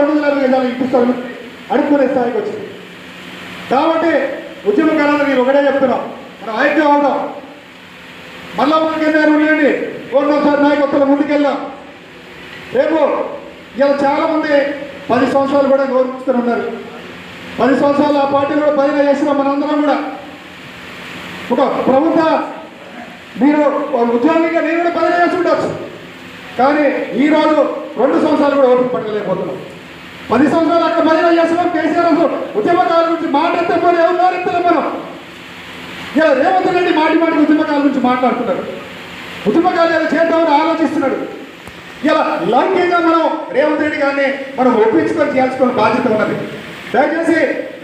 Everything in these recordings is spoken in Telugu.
రెండు వందల ఇప్పిస్తాను అనుకునే స్థాయికి వచ్చింది. కాబట్టి ఉద్యమకాలంలో నేను ఒకటే చెప్తున్నాం. మనం ఐక్యం అవుదాం మళ్ళా ముందుకెళ్ళారు ఉండండి. ఒకసారి నాయకత్వం ముందుకెళ్దాం రేపు ఇలా చాలామంది పది సంవత్సరాలు కూడా గౌరవిస్తున్నారు పది సంవత్సరాలు ఆ పార్టీ కూడా పదిగా చేస్తున్నాం మనందరం కూడా. ఒక ప్రభుత్వ మీరు ఉద్యోగిగా నేను కూడా పదిగా చేసి ఉండొచ్చు కానీ ఈ రోజు రెండు సంవత్సరాలు కూడా ఓపిక పట్టలేకపోతున్నాం పది సంవత్సరాలు అక్కడ పదిగా చేస్తున్నాం కేసీఆర్ అసలు ఉద్యమకాల గురించి మాట్లాడతాం మనం మరి ఎవరు ఎత్తలే మనం? ఇలా రేవంత్ రెడ్డి మాటి మాటికి ఉద్యమకాల గురించి మాట్లాడుతున్నారు. ఉద్యమకాలు ఏదో చేద్దామని ఆలోచిస్తున్నాడు. ఇలా లౌకికంగా మనం రేవంత్ రెడ్డి గారిని మనం ఒప్పించుకొని చేయాల్సిన బాధ్యత ఉన్నది. దయచేసి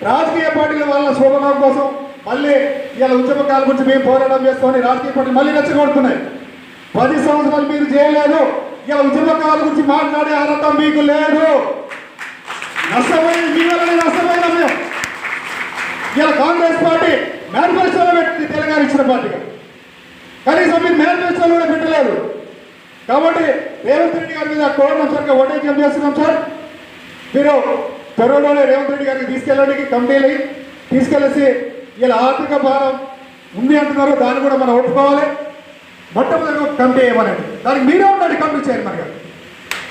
రాజకీయ పార్టీల వాళ్ళ శోభనం కోసం మళ్ళీ ఇలా ఉద్యమకాల గురించి మేము పోరాటం చేస్తామని రాజకీయ పార్టీలు మళ్ళీ నచ్చగొడుతున్నాయి పది సంవత్సరాలు మీరు చేయలేదు. ఇలా ఉద్యమకాల గురించి మాట్లాడే అర్హత మీకు లేదు. నష్టపోయి మీ వల్లనే మేము ఇలా కాంగ్రెస్ పార్టీ మేనిఫెస్టోలో పెట్టింది తెలంగాణ ఇచ్చిన పార్టీగా కనీసం మీరు మేనిఫెస్టోలో కూడా పెట్టలేదు. కాబట్టి రేవంత్ రెడ్డి గారి మీద కోరడం సరిగ్గా ఓటేజ్యం చేస్తున్నాం సార్? మీరు త్వరలోనే రేవంత్ రెడ్డి గారికి తీసుకెళ్ళడానికి కమిటీలు తీసుకెళ్ళేసి ఇలా ఆర్థిక భారం ఉంది అంటున్నారు. దాన్ని కూడా మనం ఒప్పుకోవాలి. మొట్టమొదటి కమిటీ వేయమనండి దానికి మీరే ఉండండి కమిటీ చైర్మన్ గారు.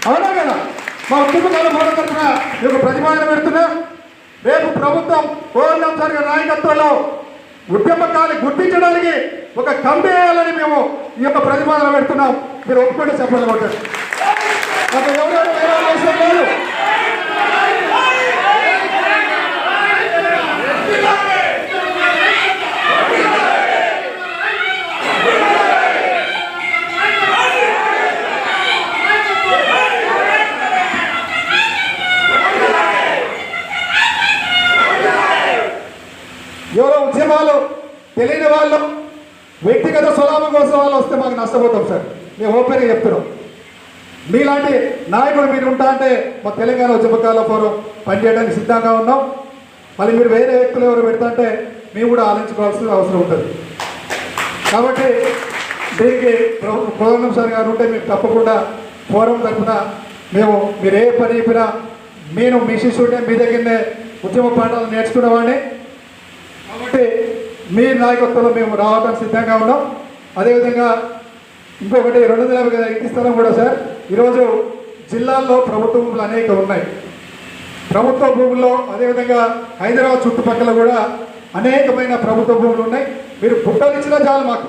అవునా కదా మా కుటుంబాల మూల తరఫున మీకు ప్రతిపాదన పెడుతున్నా. రేపు ప్రభుత్వం కోరినాం సరిగా నాయకత్వంలో ఉద్యమకాన్ని గుర్తించడానికి ఒక కమిటీ వేయాలని మేము ఈ యొక్క ప్రతిపాదన పెడుతున్నాం. మీరు ఒప్పుకుంటే చెప్పండి ఎవరైనా తెలియని వాళ్ళు వ్యక్తిగత స్వలాభం కోసం వాళ్ళు వస్తే మాకు నష్టపోతాం సార్. మేము ఓపెన్గా చెప్తున్నాం. మీలాంటి నాయకుడు మీరు ఉంటా అంటే మా తెలంగాణ ఉద్యమకాల ఫోరం పనిచేయడానికి సిద్ధంగా ఉన్నాం. మళ్ళీ మీరు వేరే వ్యక్తులు ఎవరు పెడతా అంటే మేము కూడా ఆలోచించుకోవాల్సిన అవసరం ఉంటుంది. కాబట్టి దీనికి ప్రోగ్రామ్ సార్ గారు ఉంటే మీకు తప్పకుండా ఫోరం తరఫున మేము మీరు ఏ పని చెప్పినా నేను మీ శిష్యుడే మీ దగ్గరనే ఉద్యమ పాఠాలు నేర్చుకునేవాడిని మీ నాయకత్వంలో మేము రావడానికి సిద్ధంగా ఉన్నాం. అదేవిధంగా ఇంకొకటి రెండు వందల యాభై ఇంటి స్థలం కూడా సార్ ఈరోజు జిల్లాల్లో ప్రభుత్వ భూములు అనేక ఉన్నాయి. ప్రభుత్వ భూముల్లో అదేవిధంగా హైదరాబాద్ చుట్టుపక్కల కూడా అనేకమైన ప్రభుత్వ భూములు ఉన్నాయి. మీరు బుట్టలు ఇచ్చినా చాలు మాకు.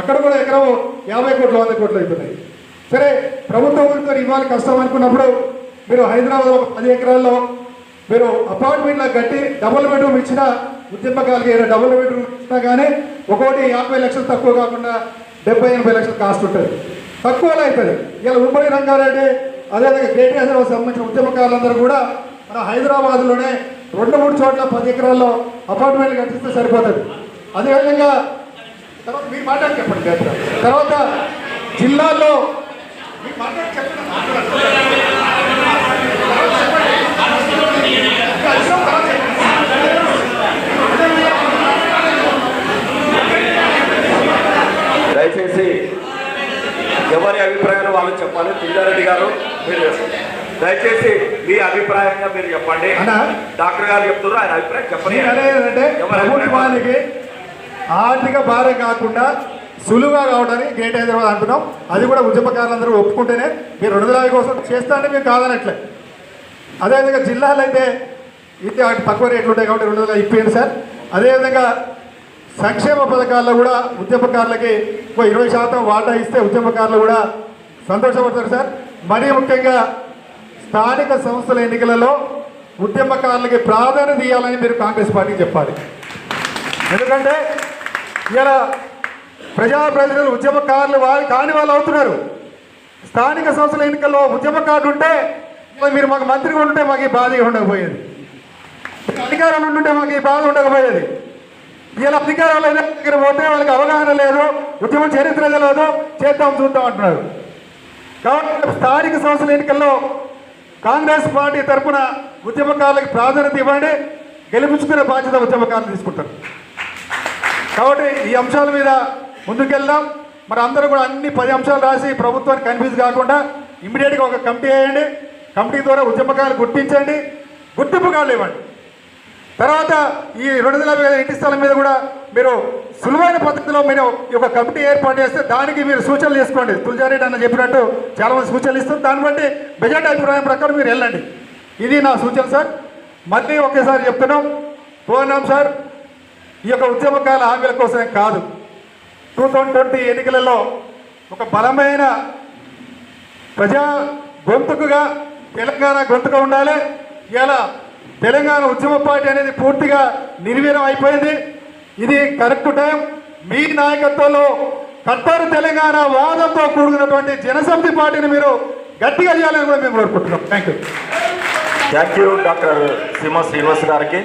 అక్కడ కూడా ఎకరం యాభై కోట్లు వంద కోట్లు అవుతున్నాయి సరే ప్రభుత్వ భూమితో ఇవ్వాలి కష్టం అనుకున్నప్పుడు మీరు హైదరాబాద్ పది ఎకరాల్లో మీరు అపార్ట్మెంట్లో కట్టి డబుల్ బెడ్రూమ్ ఇచ్చిన ఉద్యమకాలకి ఏదైనా డబుల్ బెడ్రూమ్ ఇచ్చినా కానీ ఒక్కోటి యాభై లక్షలు తక్కువ కాకుండా డెబ్బై ఎనభై లక్షలు కాస్ట్ ఉంటుంది. తక్కువలో అవుతుంది ఇలా ఉమ్మడి రంగారెడ్డి అదేవిధంగా గ్రేటర్ హైదరాబాద్ సంబంధించిన ఉద్యమకారులందరూ కూడా మన హైదరాబాద్లోనే రెండు మూడు చోట్ల పది ఎకరాల్లో అపార్ట్మెంట్లు కట్టిస్తే సరిపోతుంది. అదేవిధంగా తర్వాత మీరు మాట్లాడి చెప్పండి తర్వాత జిల్లాల్లో మీరు మాట్లాడి చెప్పండి దయచేసి ఎవరి అభిప్రాయాలు వాళ్ళు చెప్పాలి? తుల్లారెడ్డి గారు మీరు దయచేసి మీ అభిప్రాయంగా మీరు చెప్పండి. అన్నా? డాక్టర్ గారు చెప్తున్నారు ఆయన అభిప్రాయం చెప్పండి ఆర్థిక భారం కాకుండా సులువుగా కావడానికి గ్రేట్ హైదరాబాద్ అంటున్నాం. అది కూడా ఉద్యమకారులందరూ ఒప్పుకుంటేనే మీరు రెండు వందల కోసం చేస్తానని మేము కాదనట్లే. అదేవిధంగా జిల్లాలో అయితే ఇది తక్కువ రేట్లు ఉంటాయి కాబట్టి రెండు వందల ఇప్పింది సార్. అదేవిధంగా సంక్షేమ పథకాల్లో కూడా ఉద్యమకారులకి ఒక ఇరవై శాతం వాటా ఇస్తే ఉద్యమకారులు కూడా సంతోషపడతారు సార్. మరీ ముఖ్యంగా స్థానిక సంస్థల ఎన్నికలలో ఉద్యమకారులకి ప్రాధాన్యత ఇవ్వాలని మీరు కాంగ్రెస్ పార్టీకి చెప్పాలి. ఎందుకంటే ఇలా ప్రజాప్రతినిధులు ఉద్యమకారులు వాళ్ళు కాని వాళ్ళు అవుతున్నారు. స్థానిక సంస్థల ఎన్నికల్లో ఉద్యమకారులు ఉంటే మీరు మాకు మంత్రిగా ఉంటే మాకు ఈ బాధ ఉండకపోయేది. అధికారంలో ఉంటే మాకు ఈ బాధ ఉండకపోయేది. ఇలా అధికారాలు అయిన దగ్గర పోతే వాళ్ళకి అవగాహన లేదు ఉద్యమం చరిత్ర తెలియదు చేద్దాం చూద్దాం అంటున్నారు కాబట్టి స్థానిక సంస్థల ఎన్నికల్లో కాంగ్రెస్ పార్టీ తరఫున ఉద్యమకారులకు ప్రాధాన్యత ఇవ్వండి గెలిపించుకునే బాధ్యత ఉద్యమకారులు తీసుకుంటారు. కాబట్టి ఈ అంశాల మీద ముందుకెళ్దాం. మరి అందరూ కూడా అన్ని పది అంశాలు రాసి ప్రభుత్వానికి కన్ఫ్యూజ్ కాకుండా ఇమ్మీడియట్గా ఒక కమిటీ వేయండి. కమిటీ ద్వారా ఉద్యమకారులు గుర్తించండి. గుర్తింపు కార్డులు ఇవ్వండి. తర్వాత ఈ రెండు వందల యాభై వేల ఇంటి స్థలం మీద కూడా మీరు సులువైన పద్ధతిలో మీరు ఈ యొక్క కమిటీ ఏర్పాటు చేస్తే దానికి మీరు సూచనలు చేసుకోండి తులజారెడ్డి అన్న చెప్పినట్టు చాలామంది సూచనలు ఇస్తారు. దాన్ని బట్టి బెజెట్ అభిప్రాయం ప్రకారం మీరు వెళ్ళండి. ఇది నా సూచన సార్. మళ్ళీ ఒకేసారి చెప్తున్నాం. పోనాం సార్. ఈ యొక్క ఉద్యమకాల హామీల కోసమే కాదు. టూ థౌజండ్ ట్వంటీ ఎన్నికలలో ఒక బలమైన ప్రజా గొంతుకుగా తెలంగాణ గొంతుగా ఉండాలి. ఇలా తెలంగాణ ఉద్యమ పార్టీ అనేది పూర్తిగా నిర్వీర్యం అయిపోయింది. ఇది కరెక్ట్ టైం. మీ నాయకత్వంలో కర్తారు తెలంగాణ వాదంతో కూడుకున్నటువంటి జనసమితి పార్టీని మీరు గట్టిగా చేయాలని కూడా మేము కోరుకుంటున్నాం. Thank you thank you doctor Srinivas Srinivas గారికి.